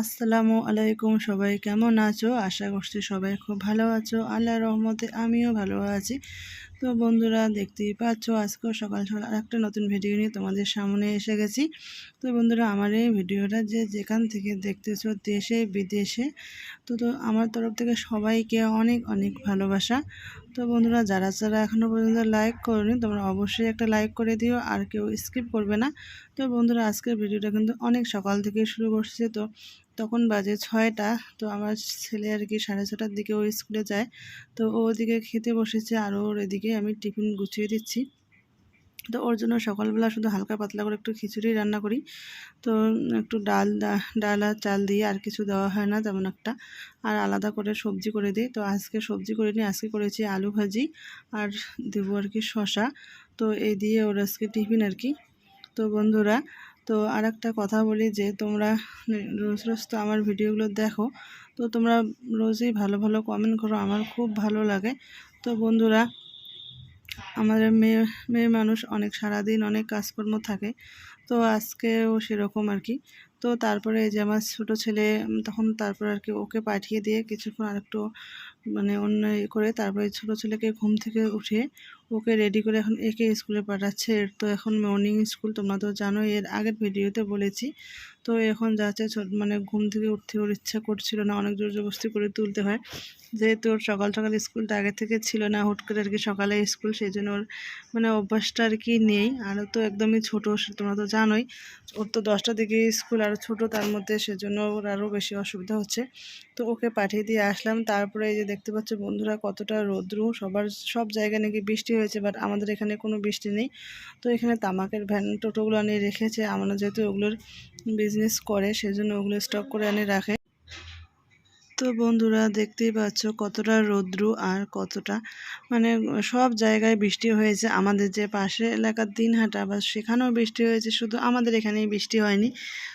আসসালামু আলাইকুম সবাই, কেমন আছো? আশা করছি সবাই খুব ভালো আছো। আল্লাহ রহমতে আমিও ভালো আছি। তো বন্ধুরা, দেখতেই পাচ্ছ, আজকেও সকাল সকাল আর একটা নতুন ভিডিও নিয়ে তোমাদের সামনে এসে গেছি। তো বন্ধুরা, আমার এই ভিডিওটা যে যেখান থেকে দেখতেছো দেশে বিদেশে তো তো আমার তরফ থেকে সবাইকে অনেক অনেক ভালোবাসা। তো বন্ধুরা, যারা যারা এখনও পর্যন্ত লাইক করনি, তোমরা অবশ্যই একটা লাইক করে দিও, আর কেউ স্কিপ করবে না। তো বন্ধুরা, আজকের ভিডিওটা কিন্তু অনেক সকাল থেকে শুরু করছে তো তখন বাজে ছয়টা, তো আমার ছেলে আর কি সাড়ে ছটার দিকে ও স্কুলে যায়। তো ওদিকে খেতে বসেছে, আর ওর এদিকে আমি টিফিন গুছিয়ে দিচ্ছি। তো ওর জন্য সকালবেলা শুধু হালকা পাতলা করে একটু খিচুড়ি রান্না করি। তো একটু ডাল ডাল আর চাল দিয়ে আর কিছু দেওয়া হয় না তেমন একটা। আর আলাদা করে সবজি করে দিই। তো আজকে সবজি করে নিই আজকে করেছি আলু ভাজি আর দেবো আর কি শশা তো এই দিয়ে ওর আজকে টিফিন আর কি। তো বন্ধুরা, তো আর একটা কথা বলি যে তোমরা রোজ রোজ তো আমার ভিডিওগুলো দেখো, তো তোমরা রোজই ভালো ভালো কমেন্ট করো, আমার খুব ভালো লাগে। তো বন্ধুরা আমাদের মেয়ে মেয়ে মানুষ অনেক সারাদিন অনেক কাজকর্ম থাকে। তো আজকেও সেরকম আর কি। তো তারপরে যে আমার ছোটো ছেলে তখন তারপর আর কি ওকে পাঠিয়ে দিয়ে কিছুক্ষণ আরেকটু মানে অন্য করে তারপরে ছোটো ছেলেকে ঘুম থেকে উঠে ওকে রেডি করে এখন একে স্কুলে পাঠাচ্ছে। এর তো এখন মর্নিং স্কুল তোমরা তো জানো এর আগের ভিডিওতে বলেছি। তো এখন যাচ্ছে মানে ঘুম থেকে উঠতে ওর ইচ্ছা করছিল না, অনেক জোর জবস্তি করে তুলতে হয়। যেহেতু ওর সকাল সকাল স্কুলটা আগে থেকে ছিল না, হুট করে আর কি সকালে স্কুল, সেই জন্য ওর মানে অভ্যাসটা আর কি নেই। আর তো একদমই ছোটো তোমরা তো জানোই, ওর তো দশটা দিকে স্কুল আরও ছোটো, তার মধ্যে সেজন্য ওর আরও বেশি অসুবিধা হচ্ছে। তো ওকে পাঠিয়ে দিয়ে আসলাম, তারপরে এই যে দেখতে পাচ্ছ বন্ধুরা কতটা রৌদ্রু, সবার সব জায়গায় নাকি বৃষ্টি হয়েছে বাট আমাদের এখানে কোনো বৃষ্টি নেই। তো এখানে তামাকের ভ্যান, টোটোগুলো আনিয়ে রেখেছে, আমরা যেহেতু ওগুলোর বিজনেস করে সেজন্য ওগুলো স্টক করে এনে রাখে। তো বন্ধুরা দেখতেই পাচ্ছ কতটা রৌদ্র আর কতটা মানে সব জায়গায় বৃষ্টি হয়েছে। আমাদের যে পাশে এলাকার দিনহাটা বা সেখানেও বৃষ্টি হয়েছে, শুধু আমাদের এখানেই বৃষ্টি হয়নি।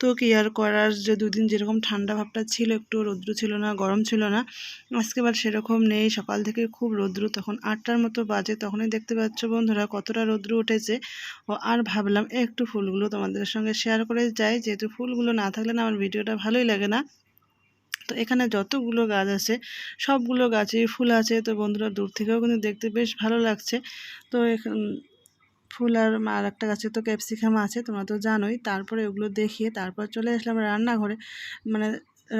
তো কি আর করার, যে দুদিন যেরকম ঠান্ডা ভাবটা ছিল, একটু রৌদ্র ছিল না, গরম ছিল না, আজকে বার সেরকম নেই। সকাল থেকে খুব রৌদ্র, তখন আটটার মতো বাজে, তখনই দেখতে পাচ্ছ বন্ধুরা কতটা রৌদ্র উঠেছে। ও আর ভাবলাম একটু ফুলগুলো তোমাদের সঙ্গে শেয়ার করে যাই, যেহেতু ফুলগুলো না থাকলে না আমার ভিডিওটা ভালোই লাগে না। তো এখানে যতগুলো গাছ আছে, সবগুলো গাছেই ফুল আছে। তো বন্ধুরা, দূর থেকেও কিন্তু দেখতে বেশ ভালো লাগছে। তো ফুল আর আর একটা গাছে তো ক্যাপসিকাম আছে, তোমরা তো জানোই। তারপরে ওগুলো দেখিয়ে তারপর চলে আসলাম রান্নাঘরে। মানে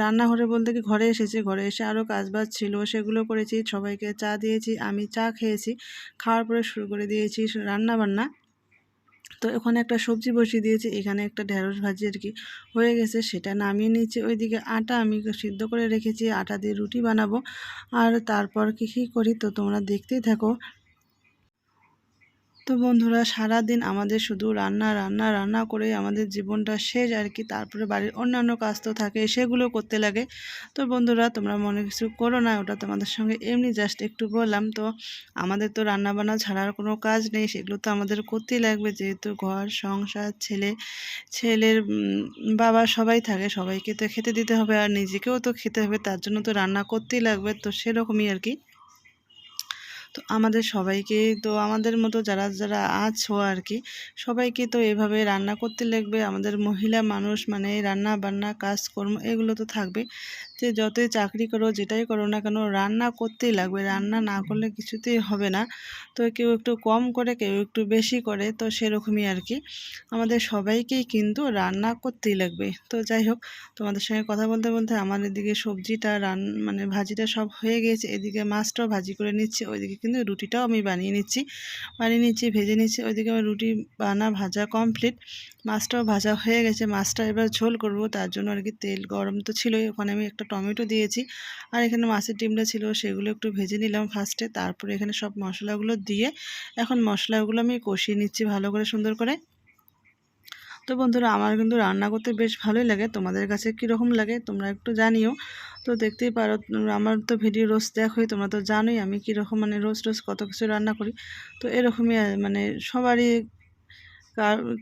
রান্নাঘরে বলতে কি, ঘরে এসেছি। ঘরে এসে আরও কাজবাজ ছিল, সেগুলো করেছি। সবাইকে চা দিয়েছি, আমি চা খেয়েছি। খাওয়ার পরে শুরু করে দিয়েছি রান্না বান্না তো ওখানে একটা সবজি বসিয়ে দিয়েছি, এখানে একটা ঢেঁড়স ভাজি আর কি হয়ে গেছে, সেটা নামিয়ে নিয়েছি। ওইদিকে আটা আমি সিদ্ধ করে রেখেছি, আটা দিয়ে রুটি বানাবো। আর তারপর কী কী করি তো তোমরা দেখতেই থাকো। তো বন্ধুরা সারা দিন আমাদের শুধু রান্না রান্না রান্না করে আমাদের জীবনটা শেষ আর কি। তারপরে বাড়ির অন্যান্য কাজ তো থাকে, সেগুলো করতে লাগে। তো বন্ধুরা, তোমরা মনে কিছু করো না, ওটা তোমাদের সঙ্গে এমনি জাস্ট একটু বললাম। তো আমাদের তো রান্না বান্না ছাড়ার কোনো কাজ নেই, সেগুলো তো আমাদের করতেই লাগবে। যেহেতু ঘর, সংসার, ছেলে, ছেলের বাবা সবাই থাকে, সবাইকে তো খেতে দিতে হবে আর নিজেকেও তো খেতে হবে, তার জন্য তো রান্না করতেই লাগবে। তো সেরকমই আর কি। তো আমাদের সবাইকে তো আমাদের মতো যারা যারা আছো আর কি সবাইকে তো এভাবে রান্না করতে লাগবে। আমাদের মহিলা মানুষ মানে রান্না বান্না কাজকর্ম এগুলো তো থাকবে। যে যতই চাকরি করো, যেটাই করো না কেন, রান্না করতেই লাগবে। রান্না না করলে কিছুতেই হবে না। তো কেউ একটু কম করে, কেউ একটু বেশি করে, তো সেরকমই আর কি। আমাদের সবাইকেই কিন্তু রান্না করতেই লাগবে। তো যাই হোক, তোমাদের সঙ্গে কথা বলতে বলতে আমার এদিকে সবজিটা রান মানে ভাজিটা সব হয়ে গেছে এদিকে মাছটাও ভাজি করে নিচ্ছি, ওইদিকে কিন্তু রুটিটাও আমি বানিয়ে নিচ্ছি। বানিয়ে নিচ্ছি, ভেজে নিচ্ছি, ওইদিকে আমার রুটি বানা, ভাজা কমপ্লিট মাছটাও ভাজা হয়ে গেছে। মাছটা এবার ঝোল করব, তার জন্য আর কি তেল গরম তো ছিলই। ওখানে আমি একটা টমেটো দিয়েছি আর এখানে মাছের ডিমটা ছিল, সেগুলো একটু ভেজে নিলাম ফার্স্টে তারপরে এখানে সব মশলাগুলো দিয়ে এখন মশলাগুলো আমি কষিয়ে নিচ্ছি ভালো করে সুন্দর করে। তো বন্ধুরা, আমার কিন্তু রান্না করতে বেশ ভালোই লাগে। তোমাদের কাছে কীরকম লাগে তোমরা একটু জানিও। তো দেখতেই পারো, আমার তো ভিডিও রোজ দেখোই, তোমরা তো জানোই আমি কীরকম মানে রোজ রোজ কত কিছু রান্না করি। তো এরকমই মানে সবারই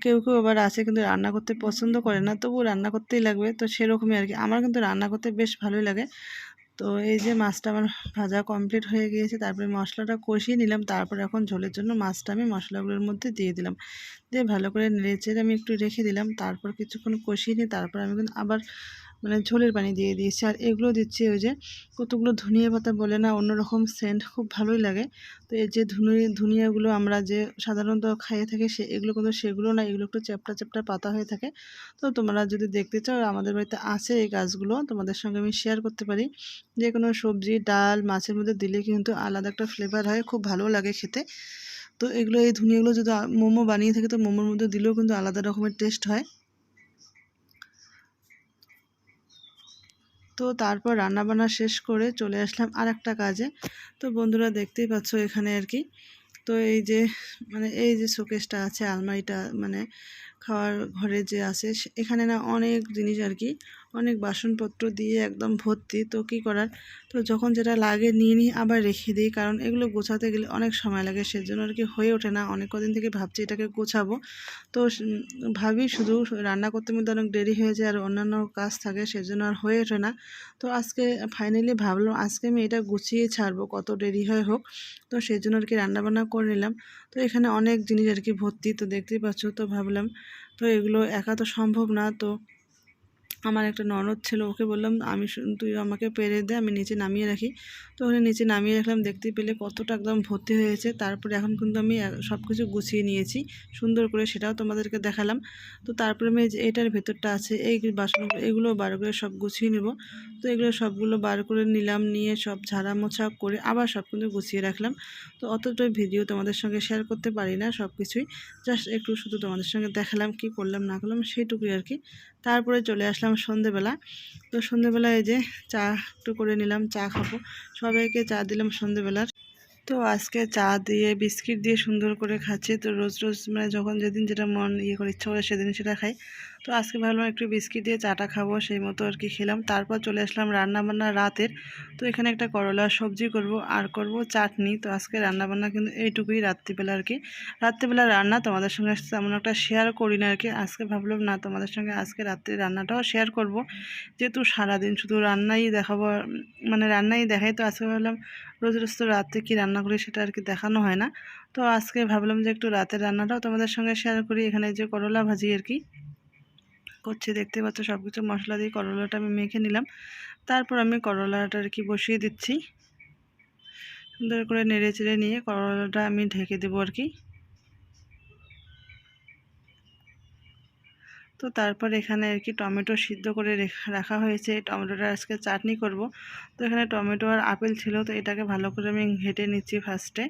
কেউ কেউ আবার আছে কিন্তু রান্না করতে পছন্দ করে না তবু রান্না করতেই লাগবে। তো সেরকমই আর কি। আমার কিন্তু রান্না করতে বেশ ভালোই লাগে। তো এই যে মাছটা আমার ভাজা কমপ্লিট হয়ে গিয়েছে, তারপরে মশলাটা কষিয়ে নিলাম, তারপর এখন ঝোলের জন্য মাছটা আমি মশলাগুলোর মধ্যে দিয়ে দিলাম। দিয়ে ভালো করে নেড়ে আমি একটু রেখে দিলাম, তারপর কিছুক্ষণ কষিয়ে নিই তারপর আমি কিন্তু আবার মানে ঝোলের পানি দিয়ে দিয়েছি। আর এগুলো দিচ্ছি ওই যে কতগুলো ধনিয়া পাতা বলে না, অন্যরকম সেন্ট খুব ভালোই লাগে। তো এই যে ধুনি, ধনিয়াগুলো আমরা যে সাধারণত খাইয়ে থাকি, সে এগুলো কিন্তু সেগুলো না, এগুলো একটু চ্যাপটা চ্যাপটা পাতা হয়ে থাকে। তো তোমরা যদি দেখতে চাও, আমাদের বাড়িতে আছে এই গাছগুলো, তোমাদের সঙ্গে আমি শেয়ার করতে পারি। যে কোনো সবজি, ডাল, মাছের মধ্যে দিলে কিন্তু আলাদা একটা ফ্লেভার হয়, খুব ভালো লাগে খেতে। তো এগুলো, এই ধনিয়াগুলো যদি মোমো বানিয়ে থাকে, তো মোমোর মধ্যে দিলেও কিন্তু আলাদা রকমের টেস্ট হয়। তো তারপর রান্নাবান্না শেষ করে চলে আসলাম আর একটা কাজে। তো বন্ধুরা দেখতেই পাচ্ছ এখানে আর কি। তো এই যে মানে এই যে শোকেসটা আছে, আলমারিটা মানে খাওয়ার ঘরে যে আছে এখানে না অনেক জিনিস আর কি অনেক বাসনপত্র দিয়ে একদম ভর্তি, তো কী করার? তো যখন যেটা লাগে নিয়ে নিই, আবার রেখে দিই, কারণ এগুলো গোছাতে গেলে অনেক সময় লাগে, সেজন্য আর কি হয়ে ওঠে না। অনেক কদিন থেকে ভাবছি এটাকে গোছাবো। তো ভাবি শুধু রান্না করতে মধ্যে অনেক দেরি হয়ে যায়, আর অন্যান্য কাজ থাকে, সেজন্য আর হয়ে ওঠে না। তো আজকে ফাইনালি ভাবলাম, আজকে আমি এটা গুছিয়ে ছাড়বো, কত দেরি হয় হোক। তো সেই জন্য আর কি রান্নাবান্না করে নিলাম। তো এখানে অনেক জিনিস আর কি ভর্তি, তো দেখতেই পাচ্ছ, তো ভাবলাম, তো এগুলো একা তো সম্ভব না, তো আমার একটা ননদ ছিল, ওকে বললাম, আমি তুই আমাকে পেরে দে, আমি নিচে নামিয়ে রাখি। তো ওখানে নিচে নামিয়ে রাখলাম দেখতে পেলে কতটা একদম ভর্তি হয়েছে। তারপরে এখন কিন্তু আমি সব কিছু গুছিয়ে নিয়েছি, সুন্দর করে সেটাও তোমাদেরকে দেখালাম। তো তারপরে আমি এটার ভেতরটা আছে, এই বাসনগুলো এগুলো বার করে সব গুছিয়ে নেব। তো এগুলো সবগুলো বার করে নিলাম, নিয়ে সব ঝাড়া মোছা করে আবার সব কিন্তু গুছিয়ে রাখলাম। তো অতটাই ভিডিও তোমাদের সঙ্গে শেয়ার করতে পারি না সব কিছুই জাস্ট একটু শুধু তোমাদের সঙ্গে দেখালাম, কি করলাম, না করলাম, সেইটুকুই আর কি। তারপরে চলে আসলাম সন্ধেবেলা। তো সন্ধেবেলা এই যে চা একটু করে নিলাম, চা খাব। সবাইকে চা দিলাম সন্ধেবেলার। তো আজকে চা দিয়ে, বিস্কিট দিয়ে সুন্দর করে খাচ্ছি। তো রোজ রোজ মানে যখন যেদিন যেটা মন ইয়ে করে, ইচ্ছা করে সেদিন সেটা খাই। তো আজকে ভাবলাম একটু বিস্কিট দিয়ে চাটা খাব, সেই মতো আর কি খেলাম। তারপর চলে আসলাম রান্নাবান্না রাতের। তো এখানে একটা করলা সবজি করব আর করব চাটনি। তো আজকে রান্নাবান্না কিন্তু এইটুকুই রাত্রিবেলা আর কি। রাত্রিবেলা রান্না তোমাদের সঙ্গে তেমন একটা শেয়ার করি না আর কি। আজকে ভাবলাম, না, তোমাদের সঙ্গে আজকে রাত্রে রান্নাটাও শেয়ার করব। যেহেতু সারাদিন শুধু রান্নাই দেখাবো মানে রান্নাই দেখাই, তো আজকে ভাবলাম রোজ রোজ তো রাতে কী রান্না করি সেটা আর কি দেখানো হয় না। তো আজকে ভাবলাম যে একটু রাতের রান্নাটাও তোমাদের সঙ্গে শেয়ার করি। এখানে যে করলা ভাজি আর কি। করছি, দেখতে পাচ্ছ সব কিছু মশলা দিয়ে করলাটা আমি মেখে নিলাম। তারপর আমি করলাটা আর কি বসিয়ে দিচ্ছি। সুন্দর করে নেড়ে চেড়ে নিয়ে করলাটা আমি ঢেকে দেবো আর কি। তো তারপর এখানে আর কি টমেটো সিদ্ধ করে রাখা হয়েছে। টমেটোটা আজকে চাটনি করব। তো এখানে টমেটো আর আপেল ছিল, তো এটাকে ভালো করে আমি ঘেটে নিচ্ছি ফার্স্টে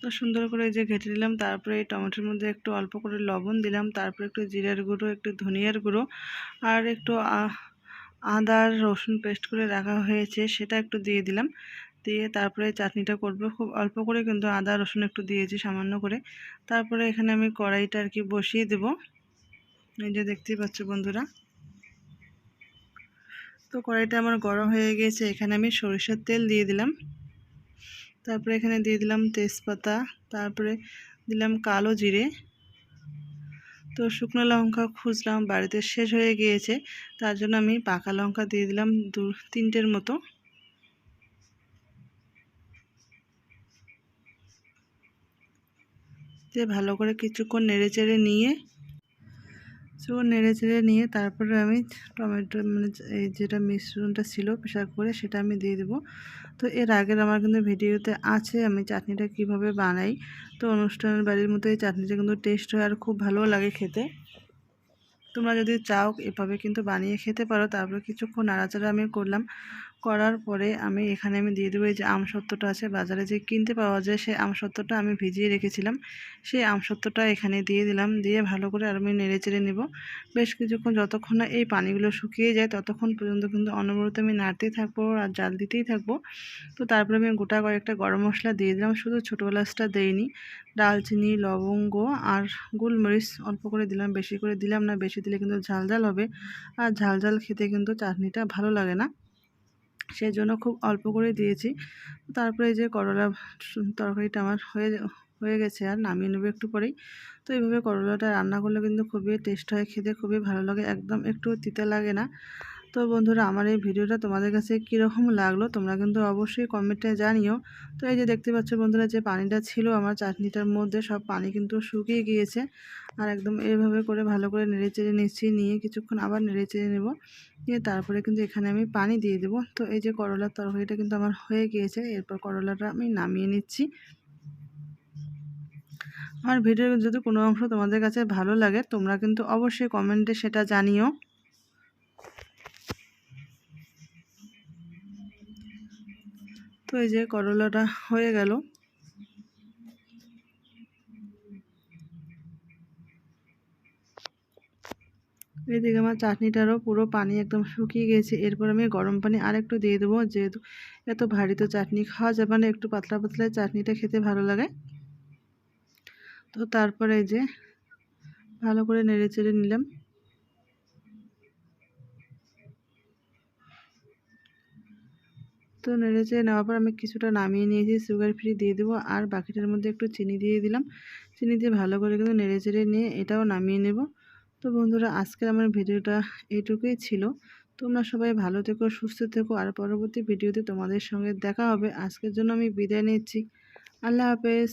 তো সুন্দর করে যে ঘেটে নিলাম, তারপরে এই টমেটোর মধ্যে একটু অল্প করে লবণ দিলাম, তারপরে একটু জিরার গুঁড়ো, একটু ধনিয়ার গুঁড়ো আর একটু আদা রসুন পেস্ট করে রাখা হয়েছে, সেটা একটু দিয়ে দিলাম। দিয়ে তারপরে চাটনিটা করব, খুব অল্প করে কিন্তু আদা, রসুন একটু দিয়েছি সামান্য করে। তারপরে এখানে আমি কড়াইটা আর কি বসিয়ে দেব। এই যে দেখতেই পাচ্ছ বন্ধুরা। তো কড়াইটা আমার গরম হয়ে গেছে, এখানে আমি সরিষার তেল দিয়ে দিলাম। তারপরে এখানে দিয়ে দিলাম তেজপাতা, তারপরে দিলাম কালো জিরে। তো শুকনো লঙ্কা খুঁজলাম, বাড়িতে শেষ হয়ে গিয়েছে, তার জন্য আমি পাকা লঙ্কা দিয়ে দিলাম দু, তিনটের মতো। দিয়ে ভালো করে কিছুক্ষণ নেড়ে চেড়ে নিয়ে, কিছুক্ষণ নেড়ে চেড়ে নিয়ে তারপরে আমি টমেটো মানে এই যেটা মিশ্রণটা ছিল প্রেশার করে সেটা আমি দিয়ে দেবো। তো এর আগের আমার কিন্তু ভিডিওতে আছে আমি চাটনিটা কীভাবে বানাই। তো অনুষ্ঠানের বাড়ির মতো এই চাটনিটা কিন্তু টেস্ট হয় আর খুব ভালো লাগে খেতে। তোমরা যদি চাও এভাবে কিন্তু বানিয়ে খেতে পারো, তারপরে কিছুক্ষণ নাড়াচাড়া আমি করলাম। করার পরে আমি এখানে আমি দিয়ে দেবো এই যে আমসত্ত্বটা আছে, বাজারে যে কিনতে পাওয়া যায় সেই আমসত্ত্বটা আমি ভিজিয়ে রেখেছিলাম। সেই আমসত্ত্বটা এখানে দিয়ে দিলাম, দিয়ে ভালো করে আর আমি নেড়ে চেড়ে নেব। বেশ কিছুক্ষণ যতক্ষণ না এই পানিগুলো শুকিয়ে যায় ততক্ষণ পর্যন্ত কিন্তু অনবরত আমি নাড়তেই থাকব আর জাল দিতেই থাকব। তো তারপরে আমি গোটা কয়েকটা গরম মশলা দিয়ে দিলাম, শুধু ছোটো গ্লাসটা দেইনি। ডালচিনি, লবঙ্গ আর গোলমরিচ অল্প করে দিলাম, বেশি করে দিলাম না, বেশি দিলে কিন্তু ঝাল ঝাল হবে। আর ঝাল ঝাল খেতে কিন্তু চাটনিটা ভালো লাগে না। সেই জন্য খুব অল্প করে দিয়েছি। তারপরে যে করলা তরকারিটা আমার হয়ে হয়ে গেছে, আর নামিয়ে নেবে একটু পরেই। তো এইভাবে করলাটা রান্না করলে কিন্তু খুবই টেস্ট হয়, খেতে খুবই ভালো লাগে, একদম একটু তিতে লাগে না। তো বন্ধুরা, আমার এই ভিডিওটা তোমাদের কাছে কীরকম লাগল তোমরা কিন্তু অবশ্যই কমেন্টে জানিও। তো এই যে দেখতে পাচ্ছ বন্ধুরা, যে পানিটা ছিল আমার চাটনিটার মধ্যে সব পানি কিন্তু শুকিয়ে গিয়েছে। আর একদম এইভাবে করে ভালো করে নেড়ে চেড়ে নিচ্ছি, নিয়ে কিছুক্ষণ আবার নেড়ে চেড়ে নেব। দিয়ে তারপরে কিন্তু এখানে আমি পানি দিয়ে দেবো। তো এই যে করলার তরকারিটা কিন্তু আমার হয়ে গিয়েছে, এরপর করলাটা আমি নামিয়ে নিচ্ছি। আমার ভিডিওর যদি কোনো অংশ তোমাদের কাছে ভালো লাগে, তোমরা কিন্তু অবশ্যই কমেন্টে সেটা জানিও। তো এই যে করলাটা হয়ে গেল। এদিকে আমার চাটনিটারও পুরো পানি একদম শুকিয়ে গেছে। এরপর আমি গরম পানি আরেকটু দিয়ে দেবো। যেহেতু এত ভারী তো চাটনি খাওয়া যাবে না, একটু পাতলা পাতলা চাটনিটা খেতে ভালো লাগে। তো তারপরে এই যে ভালো করে নেড়ে চেড়ে নিলাম। তো নেড়ে চেড়ে নেওয়ার পর আমি কিছুটা নামিয়ে নিয়েছি সুগার ফ্রি দিয়ে দেবো। আর বাকিটার মধ্যে একটু চিনি দিয়ে দিলাম। চিনি দিয়ে ভালো করে কিন্তু নেড়ে চেড়ে নিয়ে এটাও নামিয়ে নেব। তো বন্ধুরা, আজকের আমার ভিডিওটা এইটুকুই ছিল। তোমরা সবাই ভালো থেকো, সুস্থ থেকো। আর পরবর্তী ভিডিওতে তোমাদের সঙ্গে দেখা হবে। আজকের জন্য আমি বিদায় নিচ্ছি। আল্লাহ হাফেজ।